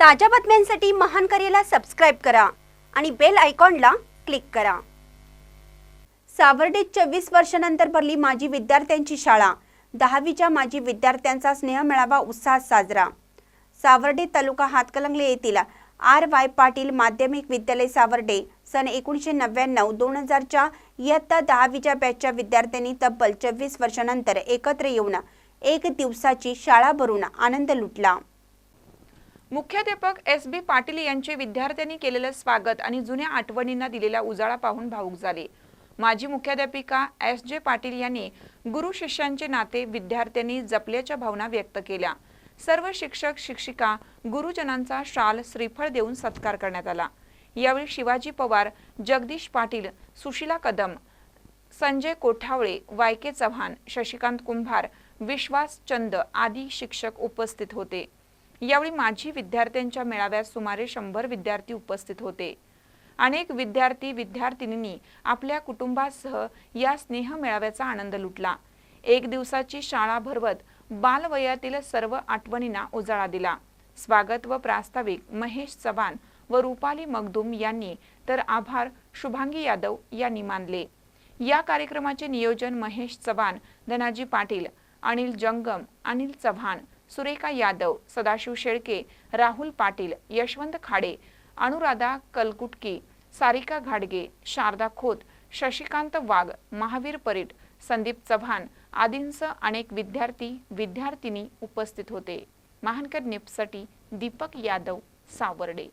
ताज्या बातम्यांसाठी महान करेला सबस्क्राईब करा आणि बेल आयकॉनला क्लिक करा. सावर्डेत चोवीस वर्षानंतर भरली माजी विद्यार्थ्यांची शाळा. दहावीच्या माजी विद्यार्थ्यांचा स्नेह मेळावा उत्साहात साजरा. सावर्डे तालुका हातकलंगले येथील आर वाय पाटील माध्यमिक विद्यालय सावर्डे सन एकोणीसशे नव्याण्णव दोन हजारच्या इयत्ता दहावीच्या बॅचच्या विद्यार्थ्यांनी तब्बल चोवीस वर्षानंतर एकत्र येऊन एक दिवसाची शाळा भरून आनंद लुटला. मुख्याध्यापक एस बी पाटील यांचे विद्यार्थ्यांनी केलेलं स्वागत आणि जुन्या आठवणींना दिलेला उजाळा पाहून भावूक झाले. माजी मुख्याध्यापिका एस जे पाटील यांनी गुरु शिष्यांचे नाते विद्यार्थ्यांनी जपल्याच्या भावना व्यक्त केल्या. सर्व शिक्षक शिक्षिका गुरुजनांचा शाल श्रीफळ देऊन सत्कार करण्यात आला. यावेळी शिवाजी पवार जगदीश पाटील सुशीला कदम संजय कोठावळे वायके चव्हाण शशिकांत कुंभार विश्वास चंद आदी शिक्षक उपस्थित होते. यावेळी माजी विद्यार्थ्यांच्या मेळाव्यात सुमारे शंभर विद्यार्थी उपस्थित होते. अनेक विद्यार्थी विद्यार्थिनींनी आपल्या कुटुंबासह या स्नेह मेळाव्याचा आनंद लुटला. एक दिवसाची शाळा भरवत बालवयातील सर्व आठवणींना उजाळा दिला. स्वागत व प्रास्ताविक महेश चव्हाण व रुपाली मगदुम यांनी तर आभार शुभांगी यादव यांनी मानले. या कार्यक्रमाचे नियोजन महेश चव्हाण धनाजी पाटील अनिल जंगम अनिल चव्हाण सुरेखा यादव सदाशिव शेळके राहुल पाटील यशवंत खाडे अनुराधा कलकुटकी सारिका घाडगे शारदा खोत शशिकांत वाघ महावीर परीट संदीप चव्हाण आदींसह अनेक विद्यार्थी विद्यार्थिनी उपस्थित होते. महानकर निपसाठी दीपक यादव सावर्डे.